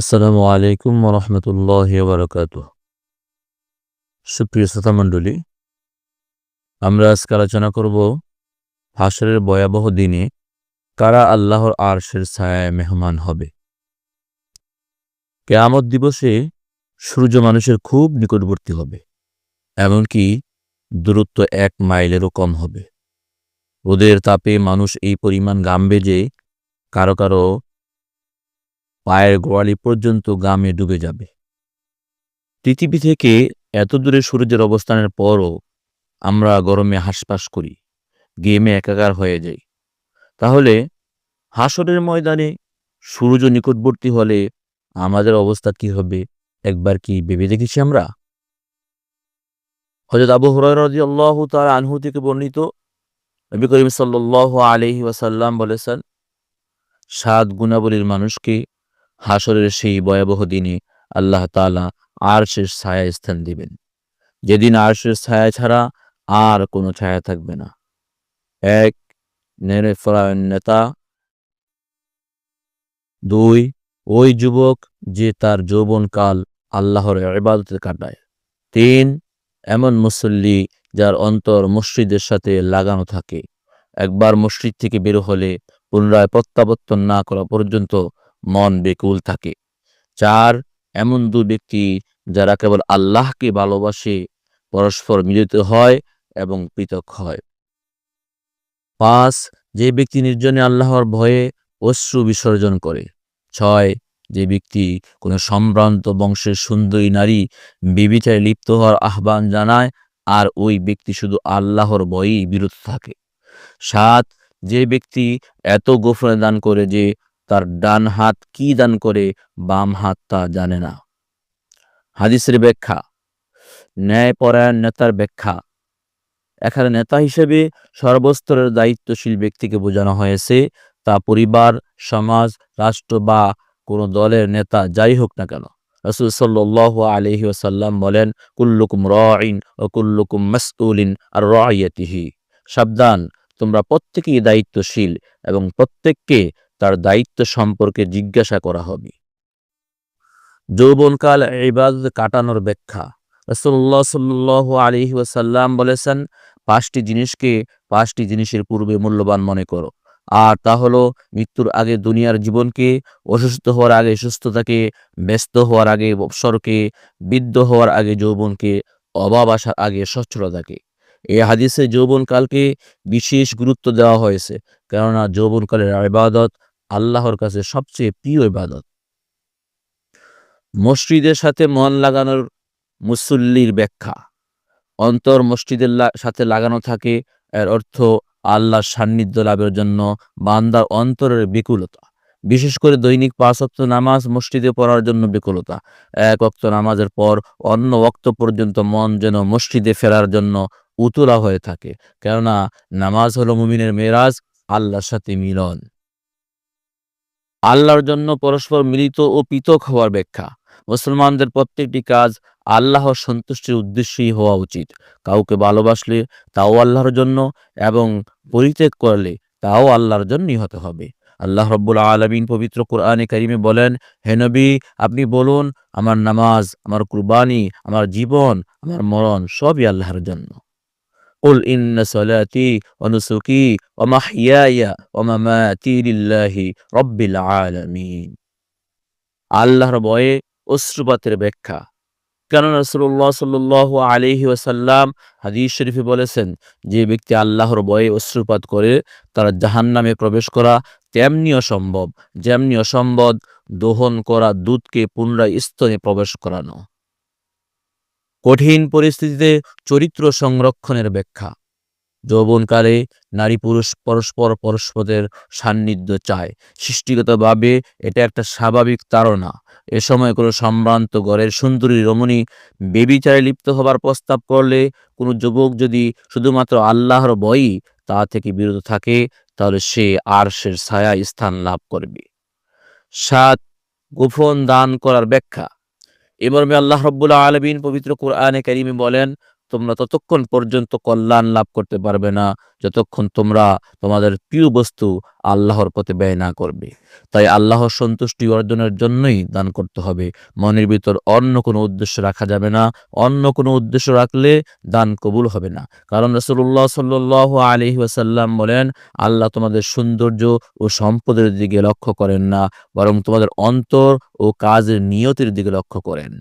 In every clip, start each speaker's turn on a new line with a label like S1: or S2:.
S1: আসসালামু আলাইকুম রহমতুল্লাহ বারকাত সুপ্রিয় শ্রোতা মণ্ডলী, আমরা আজকে আলোচনা করব হাসরের ভয়াবহ দিনে কারা আল্লাহর আরশের ছায়ায় মেহমান হবে। কেয়ামত দিবসে সূর্য মানুষের খুব নিকটবর্তী হবে, এমনকি দূরত্ব এক মাইলেরও কম হবে। ওদের তাপে মানুষ এই পরিমাণ গামবে যে কারও কারও পায়ের গোড়ালি পর্যন্ত গামে ডুবে যাবে। পৃথিবী থেকে এত দূরে সূর্যের অবস্থানের পরও আমরা গরমে হাসপাস করি, গেমে একাকার হয়ে যাই। তাহলে হাসরের ময়দানে সূর্য নিকটবর্তী হলে আমাদের অবস্থা কি হবে, একবার কি ভেবে দেখেছি আমরা? হজরত আবু হরারদি আল্লাহ তার আনহু থেকে বর্ণিত নবী করিম সাল্লাহ আলহি ওয়াসাল্লাম বলেছেন, সাত গুণাবলীর মানুষকে হাসরের সেই ভয়াবহ দিনে আল্লাহ তালা আরশের ছায়া স্থান দিবেন। যেদিন আরশের ছায়া ছাড়া আর কোনো ছায়া থাকবে না। এক নেতা। দুই, ওই যুবক যে তার যৌবনকাল আল্লাহর ইবাদতে কাটায়। তিন, এমন মুসল্লি যার অন্তর মসজিদের সাথে লাগানো থাকে। একবার মসজিদ থেকে বের হলে পুনরায় প্রত্যাবর্তন না করা পর্যন্ত মন বেকুল থাকে। চার, এমন দু ব্যক্তি যারা কেবল আল্লাহকে ভালোবাসে, পরস্পর মিলিত হয় এবং পৃথক হয়। পাঁচ, যে ব্যক্তি নির্জনে আল্লাহর ভয়ে অশ্রু বিসর্জন করে। ছয়, যে ব্যক্তি কোনো সম্ভ্রান্ত বংশের সুন্দরী নারী বিবিচারে লিপ্ত হওয়ার আহ্বান জানায় আর ওই ব্যক্তি শুধু আল্লাহর ভয়েই বিরত থাকে। সাত, যে ব্যক্তি এত গোফরে দান করে যে তার ডান হাত কি দান করে, বাম হাত তা জানে না। হাদিসের ব্যাখ্যা ন্যায়পরায়ণ নেতার ব্যাখ্যা। এখানে নেতা হিসেবে সর্বস্তরের দায়িত্বশীল ব্যক্তিকে বোঝানো হয়েছে, তা পরিবার, সমাজ, রাষ্ট্র বা কোনো দলের নেতা যাই হোক না কেন। রসুল সাল্লাহ আলহি ওসাল্লাম বলেন, কুল্লুকুম রাইন ও কুল্লুকুম মাসউলিন আর রাইয়াতিহি সাবধান, তোমরা প্রত্যেকেই দায়িত্বশীল এবং প্রত্যেককে তার দায়িত্ব সম্পর্কে জিজ্ঞাসা করা হবে। যৌবনকাল ইবাদত কাটানোর ব্যাখ্যা। রসুল্লাহ সাল্লাহ আলহি ওসাল্লাম বলেছেন, পাঁচটি জিনিসকে পাঁচটি জিনিসের পূর্বে মূল্যবান মনে করো। আর তা হলো মৃত্যুর আগে দুনিয়ার জীবনকে, অসুস্থ হওয়ার আগে সুস্থতাকে, ব্যস্ত হওয়ার আগে অবসরকে, বৃদ্ধ হওয়ার আগে যৌবনকে, অভাব আসার আগে সচ্ছলতাকে। এই হাদিসে যৌবনকালকে বিশেষ গুরুত্ব দেওয়া হয়েছে, কেননা যৌবনকালের ইবাদত আল্লাহর কাছে সবচেয়ে প্রিয় ইবাদত। মসজিদের সাথে মন লাগানোর মুসল্লির ব্যাখ্যা। অন্তর মসজিদের সাথে লাগানো থাকে, এর অর্থ আল্লাহর সান্নিধ্য লাভের জন্য বান্দার অন্তরের বিকুলতা। বিশেষ করে দৈনিক পাঁচ অক্ত নামাজ মসজিদে পড়ার জন্য বিকুলতা। এক অক্ত নামাজের পর অন্য অক্ত পর্যন্ত মন যেন মসজিদে ফেরার জন্য উতলা হয়ে থাকে। কেননা নামাজ হলো মুমিনের মেরাজ, আল্লাহর সাথে মিলন। আল্লাহর জন্য পরস্পর মিলিত ও পৃথক হওয়ার ব্যাখ্যা। মুসলমানদের প্রত্যেকটি কাজ আল্লাহর সন্তুষ্টির উদ্দেশ্যেই হওয়া উচিত। কাউকে ভালোবাসলে তাও আল্লাহর জন্য এবং পরিত্যাগ করলে তাও আল্লাহর জন্যই হতে হবে। আল্লাহ রব্বুল আলমিন পবিত্র কোরআনে কারিমে বলেন, হে নবী, আপনি বলুন, আমার নামাজ, আমার কুরবানি, আমার জীবন, আমার মরণ সবই আল্লাহর জন্য। قل إن صلاتي ونسكي ومحياي ومماتي لله رب العالمين আল্লাহর ভয়ে অশ্রুপাতের ব্যাখ্যা কেননা রসুল্লাহ সাল্লাহ আলহি ওসাল্লাম হাদিস শরীফে বলেছেন যে ব্যক্তি আল্লাহর ভয়ে অশ্রুপাত করে তারা জাহান নামে প্রবেশ করা তেমনি অসম্ভব যেমনি অসম্ভব দোহন করা দুধকে পুনরায় স্তনে প্রবেশ করানো কঠিন পরিস্থিতিতে চরিত্র সংরক্ষণের ব্যাখ্যা। যৌবনকালে নারী পুরুষ পরস্পর পরস্পরের সান্নিধ্য চায়। সৃষ্টিগতভাবে এটা একটা স্বাভাবিক তাড়না। এ সময় কোনো সম্ভ্রান্ত গড়ের সুন্দরী রমণী বেবিচারে লিপ্ত হবার প্রস্তাব করলে কোনো যুবক যদি শুধুমাত্র আল্লাহর বই তা থেকে বিরত থাকে, তাহলে সে আরশের ছায়া স্থান লাভ করবে। সাত, গোপন দান করার ব্যাখ্যা। এ মর্মে আল্লাহ রব্বুল্লাহ আলমিন পবিত্র কোরআনে কারিমে বলেন তোমরা ততক্ষণ পর্যন্ত কল্যাণ লাভ করতে পারবে না, যতক্ষণ তোমরা তোমাদের প্রিয় বস্তু আল্লাহর পথে ব্যয় না করবে। তাই আল্লাহর সন্তুষ্টি অর্জনের জন্যই দান করতে হবে। মনের ভিতর অন্য কোনো উদ্দেশ্য রাখা যাবে না, অন্য কোনো উদ্দেশ্য রাখলে দান কবুল হবে না। কারণ রসুল্লাহ সাল্লাহ আলি ওয়াসাল্লাম বলেন, আল্লাহ তোমাদের সৌন্দর্য ও সম্পদের দিকে লক্ষ্য করেন না, বরং তোমাদের অন্তর ও কাজের নিয়তির দিকে লক্ষ্য করেন।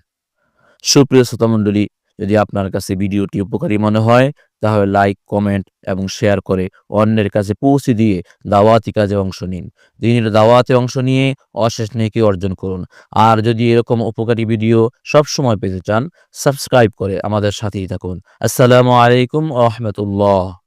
S1: সুপ্রিয় শ্রোতামণ্ডলী যদি আপনার কাছে ভিডিওটি উপকারী মনে হয়, তাহলে লাইক কমেন্ট এবং শেয়ার করে অন্যের কাছে পৌঁছে দিয়ে দাওয়াতি কাজে অংশ নিন। দিনের দাওয়াতে অংশ নিয়ে অশেষ নেকি অর্জন করুন। আর যদি এরকম উপকারী ভিডিও সব সময় পেতে চান সাবস্ক্রাইব করে আমাদের সাথেই থাকুন। আসসালামু আলাইকুম রহমতুল্লাহ।